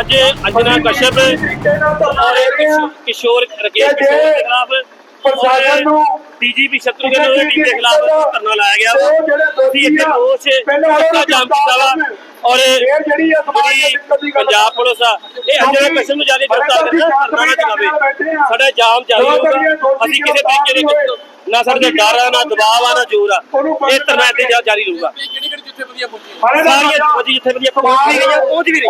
ਅੱਜ ਅੰਜਨਾ ਕਸ਼ਪ ਔਰ ਕਿਸ਼- ਕਿਸ਼ੋਰ ਰਕੇਸ਼ ਕਿਸ਼ੋਰ ਦੇ ਖਿਲਾਫ ਪ੍ਰਸ਼ਾਸਨ ਨੂੰ ਡੀਜੀਪੀ ਸ਼ਤਰੂਘਨ ਦੇ ਟੀਮ ਦੇ ਖਿਲਾਫ ਧਰਨਾ ਲਾਇਆ ਗਿਆ। ਵਾ ਅਸੀਂ ਇੱਥੇ ਰੋਸ ਰਸਤਾ ਜਾਮ ਕੀਤਾ ਵਾ। ਔਰ ਜਿਹੜੀ ਪੰਜਾਬ ਪੁਲਿਸ ਆ ਇਹ ਅੰਜਨਾ ਕਸ਼ਪ ਨੂੰ ਜ਼ਿਆਦਾ ਗ੍ਰਿਫਤਾਰ ਕਰਨਾ ਧਰਨਾ ਨਾ ਚਲਾਵੇ ਸਾਡਾ ਜਾਮ ਜਾਰੀ ਹੋਊਗਾ। ਅਸੀਂ ਕਿਸੇ ਤਰੀਕੇ ਦੇ ਨਾ ਸਾਡੇ ਡਰ ਆ ਨਾ ਦਬਾਅ ਆ ਨਾ ਜ਼ੋਰ ਆ। ਇਹ ਧਰਨਾ ਇੱਥੇ ਜਾ- ਜਾਰੀ ਰਹੂਗਾ ਕਿਹੜੀ ਕਿਹੜੀ ਜਿੱਥੇ ਵਧੀਆ ਪਹੁੰਚੀ? ਸਾਰੀਆਂ ਵਜੀ ਜਿੱਥੇ ਵਧੀਆ ਪਹੁੰਚ ਵੀ ਗਈਆਂ ਉਹ ਵੀ ਰਹੀ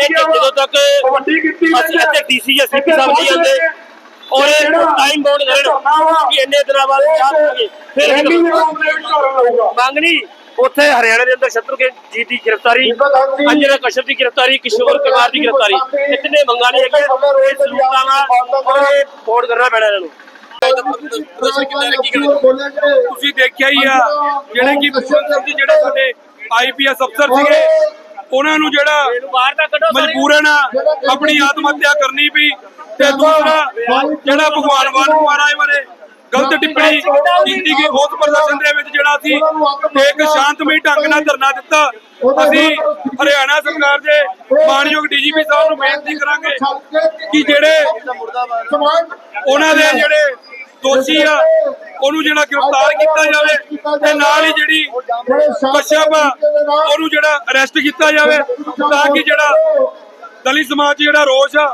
ਇਹ ਜਦੋਂ ਤੱਕ ਵੱਡੀ ਕੀਤੀ ਅਸੀਂ ਇੱਥੇ ਡੀਸੀ ਜਾਂ ਸੀਪੀ ਸਾਹਿਬ ਨਹੀਂ ਆਉਂਦੇ ਔਰ ਟਾਈਮ ਬਾਉਂਡ ਕਰਨ ਕਿ ਇੰਨੇ ਦਿਨਾਂ ਬਾਅਦ ਚਾਹ ਪਾਵਾਂਗੇ ਫਿਰ ਅਸੀਂ ਕਰਾਂਗੇ। ਮੰਗ ਨਹੀਂ ਉੱਥੇ ਹਰਿਆਣਾ ਦੇ ਅੰਦਰ ਸ਼ਤਰੂਘਨ ਜੀ ਦੀ ਗ੍ਰਿਫਤਾਰੀ ਅੰਜਨਾ ਕਸ਼ਪ ਦੀ ਗ੍ਰਿਫਤਾਰੀ ਕਿਸ਼ੋਰ ਕੁਮਾਰ ਦੀ ਗ੍ਰਿਫਤਾਰੀ। ਇਤਨੇ ਮੰਗਾਂ ਨਹੀਂ ਹੈਗੀਆਂ ਇਹ ਸਲੂਕਾਂ ਨਾਲ ਔਰ ਇਹ ਫੋੜ ਕਰਨਾ ਪੈਣਾ ਇਹਨਾਂ ਨੂੰ। ਤੁਸੀਂ ਦੇਖਿਆ ਹੀ ਆ ਜਿਹੜੇ ਕਿ ਜਿਹੜੇ ਸਾਡੇ ਆਈਪੀਐਸ ਅਫਸਰ ਸੀਗੇ ਉਹਨਾਂ ਨੂੰ ਜਿਹੜਾ। ਮਜਬੂਰਨ ਆਪਣੀ ਆਤਮ ਹੱਤਿਆ ਕਰਨੀ ਪਈ ਤੇ ਦੂਸਰਾ ਜਿਹੜਾ ਭਗਵਾਨ ਵਾਲੂ ਮਹਾਰਾਜ ਬਾਰੇ ਗਲਤ ਟਿੱਪਣੀ ਕੀਤੀ ਗਈ ਉਸ ਪ੍ਰਦਰਸ਼ਨ ਦੇ ਵਿੱਚ ਜਿਹੜਾ ਸੀ ਇੱਕ ਸ਼ਾਂਤਮਈ ਢੰਗ ਨਾਲ ਧਰਨਾ ਦਿੱਤਾ। ਅਸੀਂ ਹਰਿਆਣਾ ਸਰਕਾਰ ਦੇ ਮਾਨਯੋਗ ਡੀਜੀਪੀ ਸਾਹਿਬ ਨੂੰ ਬੇਨਤੀ ਕਰਾਂਗੇ ਕਿ ਜਿਹੜੇ ਉਹਨਾਂ ਦੇ ਜਿਹੜੇ ਦੋਸ਼ੀ ਆ। ਉਹਨੂੰ ਜਿਹੜਾ ਗ੍ਰਿਫਤਾਰ ਕੀਤਾ ਜਾਵੇ ਤੇ ਨਾਲ ਹੀ ਜਿਹੜੀ ਕਸ਼ਪ ਆ, ਉਹਨੂੰ ਜਿਹੜਾ ਅਰੈਸਟ ਕੀਤਾ ਜਾਵੇ ਤਾਂ ਕਿ ਜਿਹੜਾ ਦਲਿਤ ਸਮਾਜ ਜਿਹੜਾ ਰੋਸ਼ ਆ,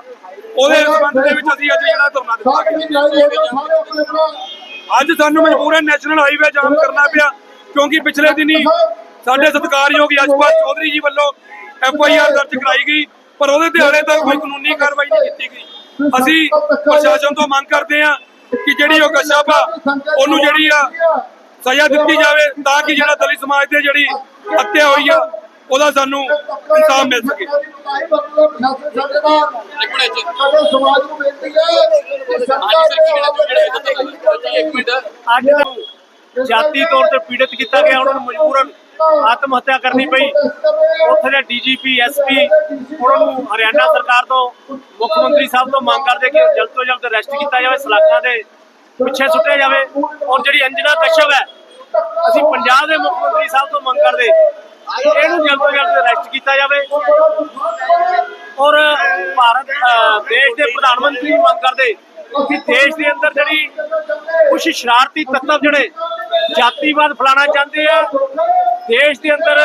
ਉਹਦੇ ਸੰਬੰਧ ਦੇ ਵਿੱਚ ਅਸੀਂ ਅੱਜ ਜਿਹੜਾ ਧਰਨਾ ਦਿੱਤਾ। ਅੱਜ ਸਾਨੂੰ ਮਜਬੂਰਨ ਨੈਸ਼ਨਲ ਹਾਈਵੇ ਜਾਮ ਕਰਨਾ ਪਿਆ, ਕਿਉਂਕਿ ਪਿਛਲੇ ਦਿਨੀ ਸਾਡੇ ਸਤਿਕਾਰਯੋਗ ਯਸ਼ਪਾਲ ਚੌਧਰੀ ਜੀ ਵੱਲੋਂ ਐਫ ਆਈ ਆਰ ਦਰਜ ਕਰਾਈ ਗਈ, ਪਰ ਉਹਦੇ ਤੇ ਹਾਲੇ ਤੱਕ ਕੋਈ ਕਾਨੂੰਨੀ ਕਾਰਵਾਈ ਨਹੀਂ ਕੀਤੀ ਗਈ। ਅਸੀਂ ਪ੍ਰਸ਼ਾਸਨ ਤੋਂ ਮੰਗ ਕਰਦੇ ਹਾਂ ਕਿ ਜਿਹੜੀ ਉਹ ਕਸ਼ਪ ਆ ਉਹਨੂੰ ਜਿਹੜੀ ਆ ਸਜ਼ਾ ਦਿੱਤੀ ਜਾਵੇ ਤਾਂ ਕਿ ਜਿਹੜਾ ਦਲਿਤ ਸਮਾਜ ਤੇ ਜਿਹੜੀ ਹੱਤਿਆ ਹੋਈ ਆ ਉਹਦਾ ਸਾਨੂੰ ਇਨਸਾਫ ਮਿਲ ਸਕੇ। ਇੱਕ ਮਿੰਟ ਅੱਜ ਜਾਤੀ ਤੌਰ ਤੇ ਪੀੜਿਤ ਕੀਤਾ ਗਿਆ ਉਹਨਾਂ ਨੂੰ ਮਜਬੂਰਨ ਆਤਮ ਹੱਤਿਆ ਕਰਨੀ ਪਈ। ਉੱਥੇ ਦੇ ਡੀਜੀਪੀ, ਐਸਪੀ ਉਹਨਾਂ ਨੂੰ ਹਰਿਆਣਾ ਸਰਕਾਰ ਤੋਂ, ਮੁੱਖ ਮੰਤਰੀ ਸਾਹਿਬ ਤੋਂ ਮੰਗ ਕਰਦੇ ਕਿ ਜਲਦ ਤੋਂ ਜਲਦ ਅਰੈਸਟ ਕੀਤਾ ਜਾਵੇ, ਸਲਾਖਾਂ ਦੇ ਪਿੱਛੇ ਸੁੱਟਿਆ ਜਾਵੇ। ਔਰ ਜਿਹੜੀ ਅੰਜਨਾ ਕਸ਼ਪ ਹੈ, ਅਸੀਂ ਪੰਜਾਬ ਦੇ ਮੁੱਖ ਮੰਤਰੀ ਸਾਹਿਬ ਤੋਂ ਮੰਗ ਕਰਦੇ, ਇਹਨੂੰ ਜਲਦ ਤੋਂ ਜਲਦ ਅਰੈਸਟ ਕੀਤਾ ਜਾਵੇ। ਔਰ ਭਾਰਤ ਦੇਸ਼ ਦੇ ਪ੍ਰਧਾਨ ਮੰਤਰੀ ਨੂੰ ਮੰਗ ਕਰਦੇ ਕਿ ਦੇਸ਼ ਦੇ ਅੰਦਰ ਜਿਹੜੀ ਕੁਝ ਸ਼ਰਾਰਤੀ ਤੱਤਵ ਜਿਹੜੇ ਜਾਤੀਵਾਦ ਫਲਾਣਾ ਚਾਹੁੰਦੇ ਆ। ਦੇਸ਼ ਦੇ ਅੰਦਰ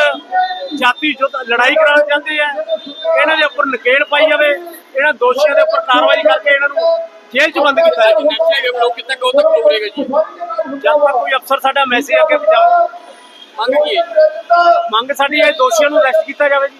ਜਾਤੀ ਜੁੱਧ ਲੜਾਈ ਕਰਾਉਣਾ ਚਾਹੁੰਦੇ ਆ। ਇਹਨਾਂ ਦੇ ਉੱਪਰ ਨਕੇਲ ਪਾਈ ਜਾਵੇ। ਇਹਨਾਂ ਦੋਸ਼ੀਆਂ ਦੇ ਉੱਪਰ ਕਾਰਵਾਈ ਕਰਕੇ ਇਹਨਾਂ ਨੂੰ ਜੇਲ੍ਹ 'ਚ ਬੰਦ ਕੀਤਾ ਜਾਵੇ। ਨੈਕਸਟ ਹਾਈਵੇ ਬਲੌਕ ਕਿੰਨਾ ਕੋ ਤੱਕ ਰੁਕੇਗਾ ਜੀ? ਜਦ ਤੱਕ ਕੋਈ ਅਫਸਰ ਸਾਡਾ ਮੈਸੇਜ ਅੱਗੇ ਪਹੁੰਚਾਵੇ। ਮੰਗ ਕੀ ਹੈ? ਮੰਗ ਸਾਡੀ ਇਹ ਦੋਸ਼ੀਆਂ ਨੂੰ ਅਰੈਸਟ ਕੀਤਾ ਜਾਵੇ ਜੀ।